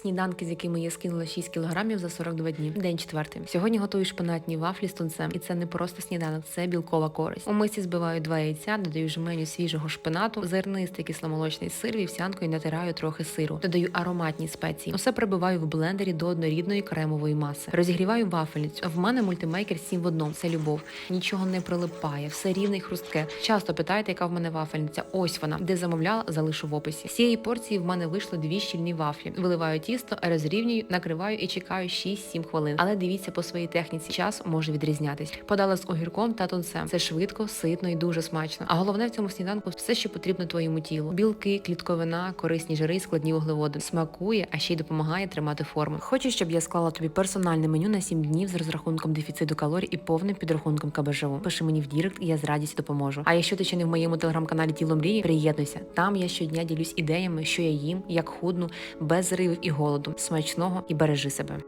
Сніданки, з якими я скинула 6 кілограмів за 42 дні. День четвертий. Сьогодні готую шпинатні вафлі з тунцем. І це не просто сніданок, це білкова користь. У мисці збиваю два яйця, додаю жменю свіжого шпинату, зернистий кисломолочний сир, вівсянку і натираю трохи сиру. Додаю ароматні спеції. Усе прибиваю в блендері до однорідної кремової маси. Розігріваю вафельницю. В мене мультимейкер 7 в одному. Це любов. Нічого не прилипає, все рівне й хрустке. Часто питаєте, яка в мене вафельниця. Ось вона, де замовляла, залишу в описі. З цієї порції в мене вийшло дві щільні вафлі. Виливаю тісто, розрівнюю, накриваю і чекаю 6-7 хвилин. Але дивіться по своїй техніці. Час може відрізнятись. Подала з огірком та тунцем. Це швидко, ситно і дуже смачно. А головне в цьому сніданку все, що потрібно твоєму тілу: білки, клітковина, корисні жири, складні вуглеводи. Смакує, а ще й допомагає тримати форму. Хочеш, щоб я склала тобі персональне меню на 7 днів з розрахунком дефіциту калорій і повним підрахунком КБЖУ. Пиши мені в Дірект, і я з радістю допоможу. А якщо ти ще не в моєму телеграм-каналі Тіло мрії, приєднуйся. Там я щодня ділюсь ідеями, що я їм, як худну, без зривів і голоду. Смачного і бережи себе.